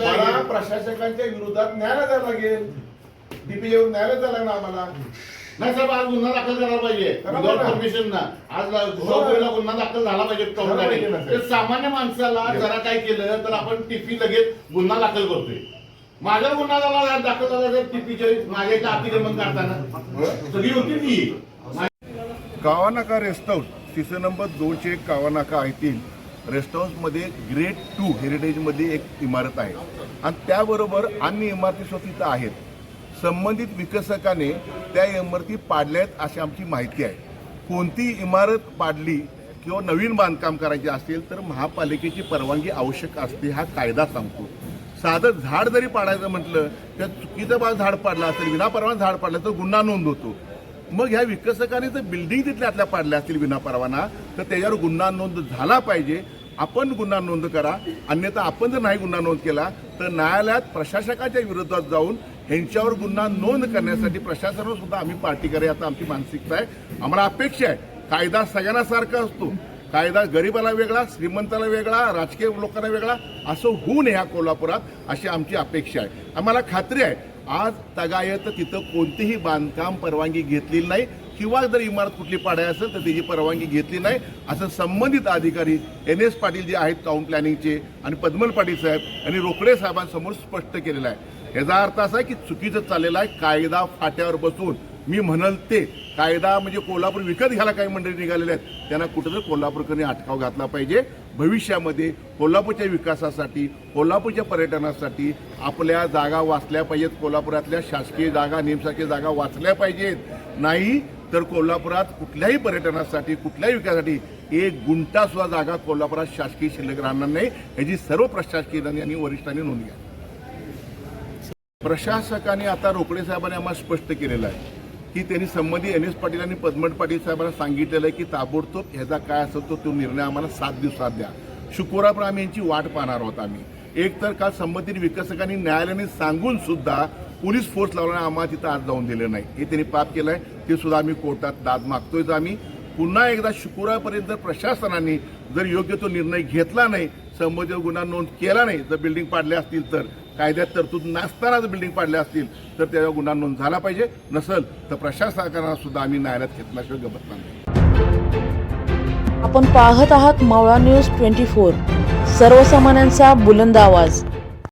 मला. प्रशासकांच्या विरोधात न्यायालय जायला लागेल. डीपी येऊन न्यायालय जायला लागणार आम्हाला. नाही साहेब आज गुन्हा दाखल झाला पाहिजे. करा ना आज चौकीला गुन्हा दाखल झाला पाहिजे झाला पाहिजे ना, टोमॅटिक साहेब. ते सामान्य माणसाला जरा काय केलं तर आपण टीपी लगेच गुन्हा दाखल करतोय. माझा गुन्हा झाला दाखल झाला तर टीपीचे माझ्या इथं अतिक्रमण करताना. सगळी होती ती. कावानाका रेस्ट हाऊस तिसरं नंबर दोनशे एक कावानाका येथील रेस्ट हाऊसमध्ये ग्रेड टू हेरिटेजमध्ये एक इमारत आहे. आणि त्याबरोबर अन्य इमारती स्वतः आहेत. संबंधित विकसकाने त्या इमारती पाडल्या आहेत अशी आमची माहिती आहे. कोणती इमारत पाडली किंवा नवीन बांधकाम करायचे असेल तर महापालिकेची परवानगी आवश्यक असते हा कायदा सांगतो. साधं झाड जरी पाडायचं म्हटलं तर चुकीचं बा झाड पाडलं असेल विनापरवाना झाड पाडलं तर गुन्हा नोंद होतो. मग ह्या विकसकाने जर बिल्डिंग तिथल्या आतल्या पाडल्या असतील विनापरवाना तर त्याच्यावर गुन्हा नोंद झाला पाहिजे आपण गुन्हा नोंद करा अन्यथा आपण जर नाही गुन्हा नोंद केला तर न्यायालयात प्रशासकाच्या विरोधात जाऊन ह्यांच्यावर गुन्हा नोंद करण्यासाठी प्रशासनावर सुद्धा आम्ही पार्टी करा आता आमची मानसिकता आहे. आम्हाला अपेक्षा आहे. कायदा सगळ्यांना सारखा असतो. कायदा गरिबाला वेगळा श्रीमंताला वेगळा राजकीय लोकांना वेगळा असं होऊ नये ह्या कोल्हापुरात अशी आमची अपेक्षा आहे. आम्हाला खात्री आहे आज तगायत तिथं कोणतीही बांधकाम परवानगी घेतलेली नाही. किंवा जर इमारत कुठली पाडाय असेल तर त्याची परवानगी घेतली नाही. असं संबंधित अधिकारी एन एस पाटील जे आहेत टाउन प्लॅनिंगचे आणि पद्मल पाटील साहेब आणि रोकडे साहेबांसमोर स्पष्ट केलेलं आहे. याचा अर्थ असा आहे की चुकीचं चाललेलं आहे कायदा फाट्यावर बसून मी म्हणल ते कायदा म्हणजे कोल्हापूर विकत घ्यायला काही मंडळी निघालेले आहेत. त्यांना कुठेतरी कोल्हापूरकरांनी अटकाव घातला पाहिजे. भविष्यामध्ये कोल्हापूरच्या विकासासाठी कोल्हापूरच्या पर्यटनासाठी आपल्या जागा वाचल्या पाहिजेत. कोल्हापुरातल्या शासकीय जागा नेमसारख्या जागा वाचल्या पाहिजेत. नाही तर कोल्हापुरात कुठल्याही पर्यटनासाठी कुठल्याही विकासासाठी एक गुंटा सुद्धा जागा कोल्हापुरात शासकीय शिल्लक राहणार नाही. याची सर्व प्रशासकीय आणि वरिष्ठांनी नोंद घ्या प्रशासकाने आता रोकडे साहेबांनी आम्हाला स्पष्ट केलेलं आहे की त्यांनी संबंधित एन एस पाटील आणि पद्मट पाटील साहेबांना सांगितलेलं आहे की ताबडतोब ह्याचा काय असेल तो तो निर्णय आम्हाला सात दिवसात द्या. शुक्रवार आम्ही यांची वाट पाहणार आहोत आम्ही. एक तर काल संबंधित विकसकांनी न्यायालयाने सांगून सुद्धा पोलीस फोर्स लावल्याने आम्हाला तिथं आज जाऊन दिलं नाही. हे त्यांनी पाप केलं आहे ते सुद्धा आम्ही कोर्टात दाद मागतोय आम्ही. पुन्हा एकदा शुक्रवारपर्यंत जर प्रशासनाने जर योग्य तो निर्णय घेतला नाही संबंधित गुन्हा नोंद केला नाही जर बिल्डिंग पाडल्या असतील तर कायद्यात तरतूद नसताना जर बिल्डिंग पाडल्या असतील तर त्याच्यावर गुन्हा नोंद झाला पाहिजे. नसल तर प्रशासकांना सुद्धा आम्ही न्यायालयात घेतल्याशिवाय गमत नाही. आपण पाहत आहात मावळा न्यूज ट्वेंटी फोर. सर्वसामान्यांचा बुलंद आवाज.